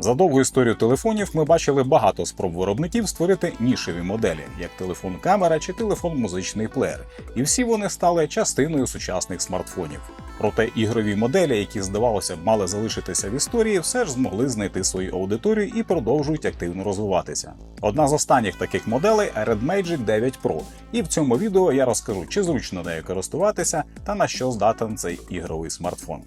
За довгу історію телефонів ми бачили багато спроб виробників створити нішеві моделі, як телефон камера чи телефон музичний плеєр, і всі вони стали частиною сучасних смартфонів. Проте ігрові моделі, які здавалося б мали залишитися в історії, все ж змогли знайти свою аудиторію і продовжують активно розвиватися. Одна з останніх таких моделей Red Magic 9 Pro, і в цьому відео я розкажу, чи зручно нею користуватися та на що здатен цей ігровий смартфон.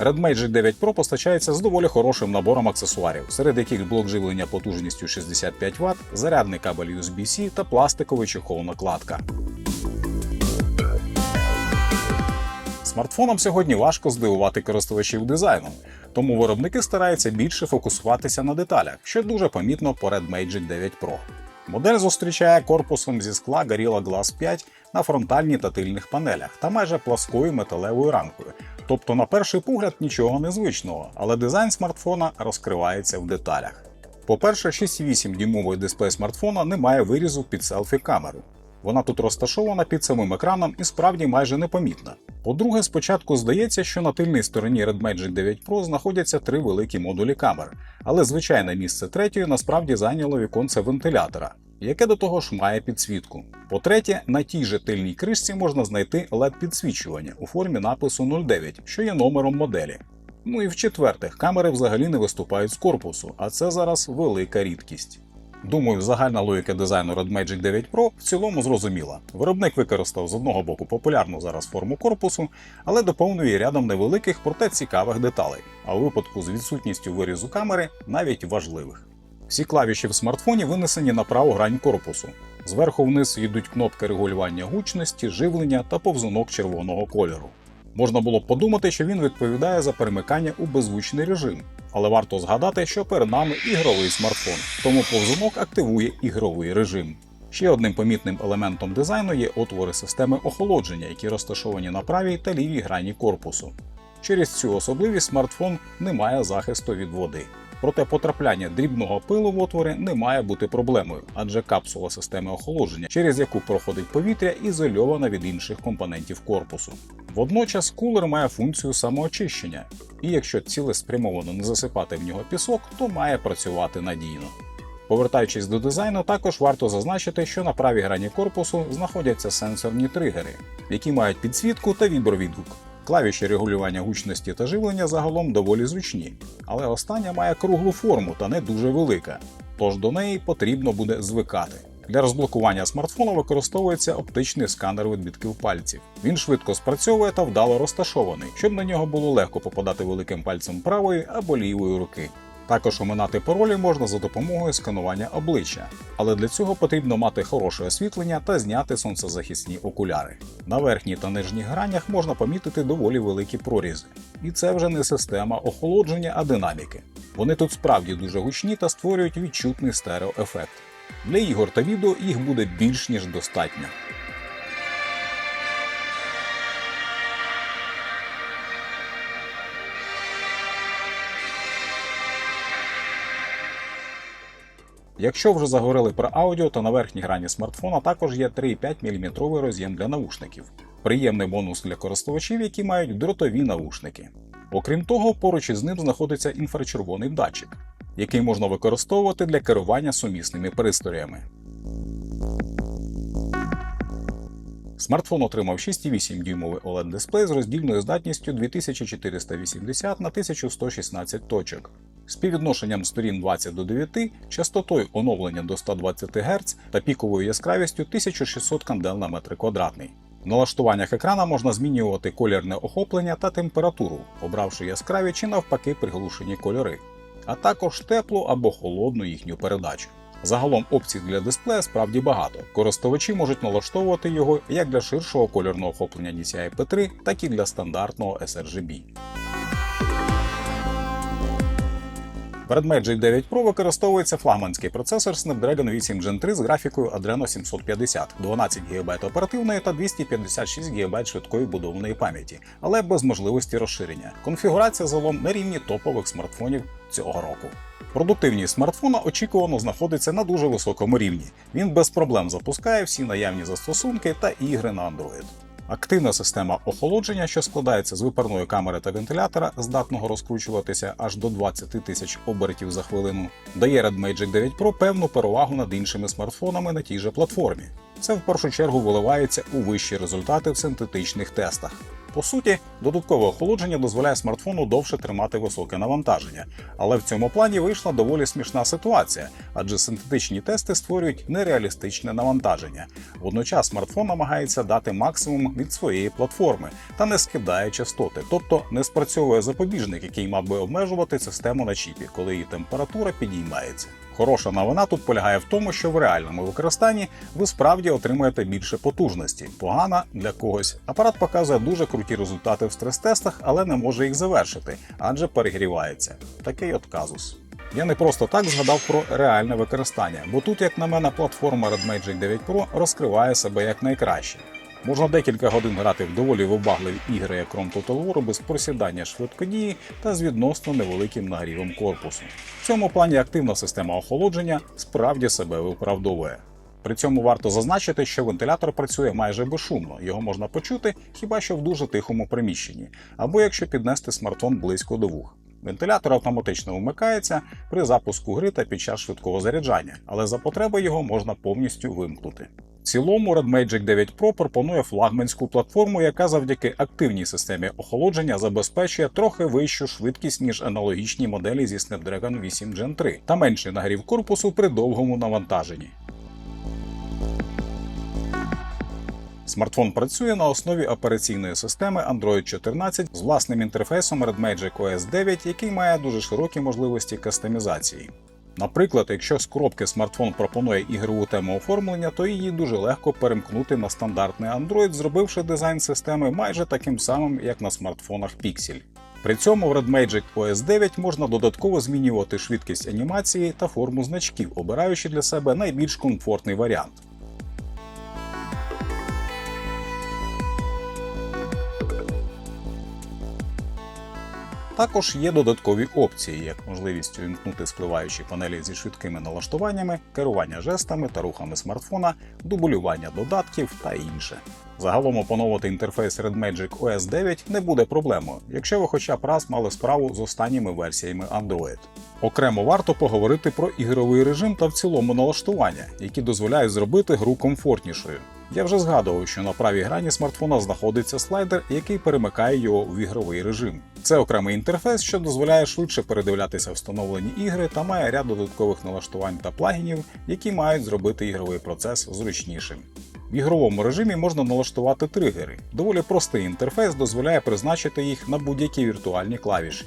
Red Magic 9 Pro постачається з доволі хорошим набором аксесуарів, серед яких блок живлення потужністю 65 Вт, зарядний кабель USB-C та пластиковий чехол накладка. Смартфоном сьогодні важко здивувати користувачів дизайном, тому виробники стараються більше фокусуватися на деталях, що дуже помітно по Red Magic 9 Pro. Модель зустрічає корпусом зі скла Gorilla Glass 5 на фронтальній та тильних панелях та майже пласкою металевою рамкою. Тобто, на перший погляд, нічого незвичного, але дизайн смартфона розкривається в деталях. По-перше, 6,8 дюймовий дисплей смартфона не має вирізу під селфі-камеру. Вона тут розташована під самим екраном і справді майже непомітна. По-друге, спочатку здається, що на тильній стороні Red Magic 9 Pro знаходяться три великі модулі камер, але звичайне місце третьої насправді зайняло віконце вентилятора, яке до того ж має підсвітку. По-третє, на тій же тильній кришці можна знайти led підсвічування у формі напису 09, що є номером моделі. Ну і в-четвертих, камери взагалі не виступають з корпусу, а це зараз велика рідкість. Думаю, загальна логіка дизайну Red Magic 9 Pro в цілому зрозуміла. Виробник використав з одного боку популярну зараз форму корпусу, але доповнює рядом невеликих, проте цікавих деталей, а у випадку з відсутністю вирізу камери навіть важливих. Всі клавіші в смартфоні винесені на праву грань корпусу. Зверху вниз йдуть кнопки регулювання гучності, живлення та повзунок червоного кольору. Можна було б подумати, що він відповідає за перемикання у беззвучний режим, але варто згадати, що перед нами ігровий смартфон, тому повзунок активує ігровий режим. Ще одним помітним елементом дизайну є отвори системи охолодження, які розташовані на правій та лівій грані корпусу. Через цю особливість смартфон не має захисту від води. Проте потрапляння дрібного пилу в отвори не має бути проблемою, адже капсула системи охолодження, через яку проходить повітря, ізольована від інших компонентів корпусу. Водночас кулер має функцію самоочищення, і якщо цілеспрямовано не засипати в нього пісок, то має працювати надійно. Повертаючись до дизайну, також варто зазначити, що на правій грані корпусу знаходяться сенсорні тригери, які мають підсвітку та вібровідгук. Клавіші регулювання гучності та живлення загалом доволі зручні, але остання має круглу форму та не дуже велика, тож до неї потрібно буде звикати. Для розблокування смартфону використовується оптичний сканер відбитків пальців. Він швидко спрацьовує та вдало розташований, щоб на нього було легко попадати великим пальцем правої або лівої руки. Також оминати паролі можна за допомогою сканування обличчя, але для цього потрібно мати хороше освітлення та зняти сонцезахисні окуляри. На верхній та нижніх гранях можна помітити доволі великі прорізи. І це вже не система охолодження, а динаміки. Вони тут справді дуже гучні та створюють відчутний стереоефект. Для ігор та відео їх буде більш ніж достатньо. Якщо вже заговорили про аудіо, то на верхній грані смартфона також є 3,5 мм роз'єм для наушників. Приємний бонус для користувачів, які мають дротові наушники. Окрім того, поруч із ним знаходиться інфрачервоний датчик, який можна використовувати для керування сумісними пристроями. Смартфон отримав 6,8 дюймовий OLED дисплей з роздільною здатністю 2480 на 1116 точок, співвідношенням сторін 20 до 9, частотою оновлення до 120 Гц та піковою яскравістю 1600 кандел на метр квадратний. В налаштуваннях екрана можна змінювати колірне охоплення та температуру, обравши яскраві чи навпаки приглушені кольори, а також теплу або холодну їхню передачу. Загалом опцій для дисплея справді багато. Користувачі можуть налаштовувати його як для ширшого кольорного охоплення DCI P3, так і для стандартного sRGB. Перед Magic 9 Pro використовується флагманський процесор Snapdragon 8 Gen 3 з графікою Adreno 750, 12 ГБ оперативної та 256 ГБ швидкої будовної пам'яті, але без можливості розширення. Конфігурація загалом на рівні топових смартфонів цього року. Продуктивність смартфона очікувано знаходиться на дуже високому рівні. Він без проблем запускає всі наявні застосунки та ігри на Android. Активна система охолодження, що складається з випарної камери та вентилятора, здатного розкручуватися аж до 20 тисяч обертів за хвилину, дає Red Magic 9 Pro певну перевагу над іншими смартфонами на тій же платформі. Це в першу чергу виливається у вищі результати в синтетичних тестах. По суті, додаткове охолодження дозволяє смартфону довше тримати високе навантаження, але в цьому плані вийшла доволі смішна ситуація, адже синтетичні тести створюють нереалістичне навантаження. Водночас смартфон намагається дати максимум від своєї платформи та не скидає частоти, тобто не спрацьовує запобіжник, який мав би обмежувати систему на чіпі, коли її температура підіймається. Хороша новина тут полягає в тому, що в реальному використанні ви справді отримуєте більше потужності. Погана для когось. Апарат показує дуже круті результати в стрес-тестах, але не може їх завершити, адже перегрівається. Такий от казус. Я не просто так згадав про реальне використання, бо тут, як на мене, платформа Red Magic 9 Pro розкриває себе як найкраще. Можна декілька годин грати в доволі вибагливі ігри, як Chrome Total War без просідання швидкодії та з відносно невеликим нагрівом корпусу. В цьому плані активна система охолодження справді себе виправдовує. При цьому варто зазначити, що вентилятор працює майже безшумно, його можна почути хіба що в дуже тихому приміщенні, або якщо піднести смартфон близько до вух. Вентилятор автоматично вмикається при запуску гри та під час швидкого заряджання, але за потреби його можна повністю вимкнути. В цілому Red Magic 9 Pro пропонує флагманську платформу, яка завдяки активній системі охолодження забезпечує трохи вищу швидкість, ніж аналогічні моделі зі Snapdragon 8 Gen 3 та менший нагрів корпусу при довгому навантаженні. Смартфон працює на основі операційної системи Android 14 з власним інтерфейсом Red Magic OS 9, який має дуже широкі можливості кастомізації. Наприклад, якщо з коробки смартфон пропонує ігрову тему оформлення, то її дуже легко перемкнути на стандартний Android, зробивши дизайн системи майже таким самим, як на смартфонах Pixel. При цьому в Red Magic OS 9 можна додатково змінювати швидкість анімації та форму значків, обираючи для себе найбільш комфортний варіант. Також є додаткові опції, як можливість увімкнути спливаючі панелі зі швидкими налаштуваннями, керування жестами та рухами смартфона, дублювання додатків та інше. Загалом опановувати інтерфейс Red Magic OS 9 не буде проблемою, якщо ви хоча б раз мали справу з останніми версіями Android. Окремо варто поговорити про ігровий режим та в цілому налаштування, які дозволяють зробити гру комфортнішою. Я вже згадував, що на правій грані смартфона знаходиться слайдер, який перемикає його в ігровий режим. Це окремий інтерфейс, що дозволяє швидше передивлятися встановлені ігри та має ряд додаткових налаштувань та плагінів, які мають зробити ігровий процес зручнішим. В ігровому режимі можна налаштувати тригери. Доволі простий інтерфейс дозволяє призначити їх на будь-які віртуальні клавіші.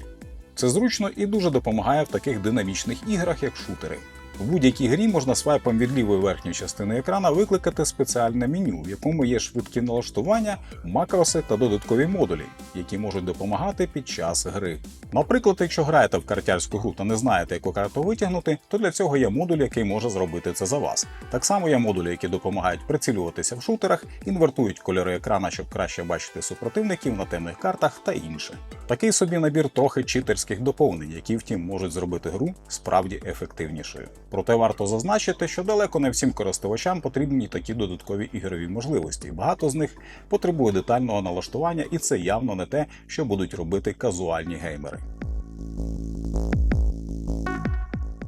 Це зручно і дуже допомагає в таких динамічних іграх, як шутери. В будь-якій грі можна свайпом від лівої верхньої частини екрана викликати спеціальне меню, в якому є швидкі налаштування, макроси та додаткові модулі, які можуть допомагати під час гри. Наприклад, якщо граєте в картярську гру та не знаєте, яку карту витягнути, то для цього є модуль, який може зробити це за вас. Так само є модулі, які допомагають прицілюватися в шутерах, інвертують кольори екрана, щоб краще бачити супротивників на темних картах та інше. Такий собі набір трохи читерських доповнень, які втім можуть зробити гру справді ефективнішою. Проте варто зазначити, що далеко не всім користувачам потрібні такі додаткові ігрові можливості. Багато з них потребує детального налаштування, і це явно не те, що будуть робити казуальні геймери.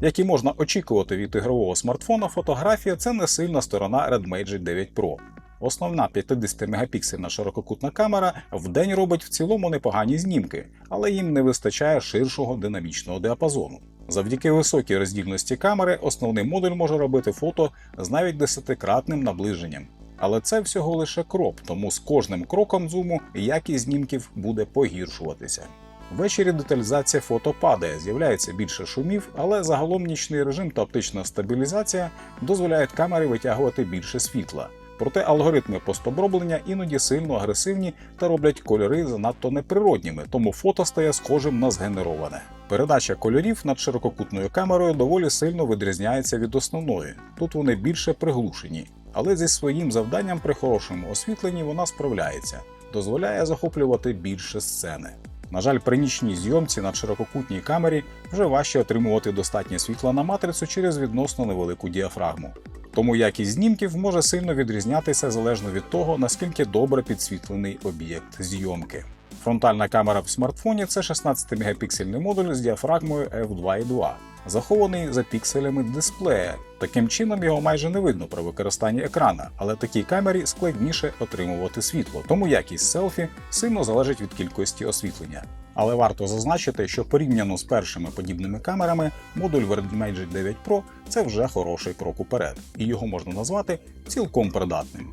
Як і можна очікувати від ігрового смартфона, фотографія це не сильна сторона Red Magic 9 Pro. Основна 50-мегапіксельна ширококутна камера вдень робить в цілому непогані знімки, але їм не вистачає ширшого динамічного діапазону. Завдяки високій роздільності камери основний модуль може робити фото з навіть 10-кратним наближенням. Але це всього лише кроп, тому з кожним кроком зуму якість знімків буде погіршуватися. Ввечері деталізація фото падає, з'являється більше шумів, але загалом нічний режим та оптична стабілізація дозволяють камері витягувати більше світла. Проте алгоритми постоброблення іноді сильно агресивні та роблять кольори занадто неприродніми, тому фото стає схожим на згенероване. Передача кольорів над ширококутною камерою доволі сильно відрізняється від основної. Тут вони більше приглушені, але зі своїм завданням при хорошому освітленні вона справляється, дозволяє захоплювати більше сцени. На жаль, при нічній зйомці на ширококутній камері вже важче отримувати достатнє світла на матрицю через відносно невелику діафрагму. Тому якість знімків може сильно відрізнятися залежно від того, наскільки добре підсвітлений об'єкт зйомки. Фронтальна камера в смартфоні це 16-мегапіксельний модуль з діафрагмою f2.2, захований за пікселями дисплея. Таким чином його майже не видно при використанні екрана, але такій камері складніше отримувати світло, тому якість селфі сильно залежить від кількості освітлення. Але варто зазначити, що порівняно з першими подібними камерами, модуль Verdi 9 Pro це вже хороший крок уперед, і його можна назвати цілком придатним.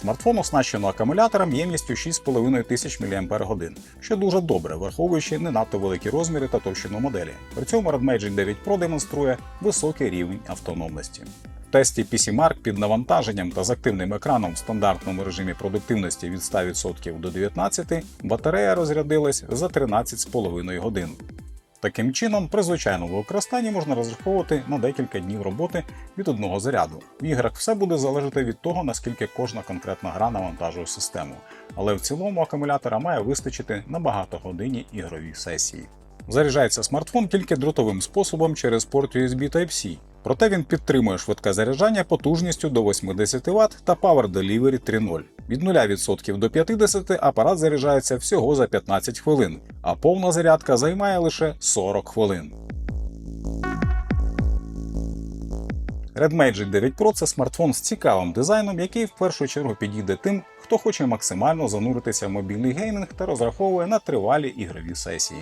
Смартфон оснащено акумулятором ємністю 6,5 тисяч мАч, що дуже добре, враховуючи не надто великі розміри та товщину моделі. При цьому Red Magic 9 Pro демонструє високий рівень автономності. В тесті PCMark під навантаженням та з активним екраном в стандартному режимі продуктивності від 100% до 19% батарея розрядилась за 13,5 годин. Таким чином, при звичайному використанні можна розраховувати на декілька днів роботи від одного заряду. В іграх все буде залежати від того, наскільки кожна конкретна гра навантажує систему, але в цілому акумулятора має вистачити на багатогодинні ігрові сесії. Заряджається смартфон тільки дротовим способом через порт USB Type-C, проте він підтримує швидке заряджання потужністю до 80 Вт та Power Delivery 3.0. Від 0% до 50 апарат заряджається всього за 15 хвилин, а повна зарядка займає лише 40 хвилин. Red Magic 9 Pro це смартфон з цікавим дизайном, який в першу чергу підійде тим, хто хоче максимально зануритися в мобільний геймінг та розраховує на тривалі ігрові сесії.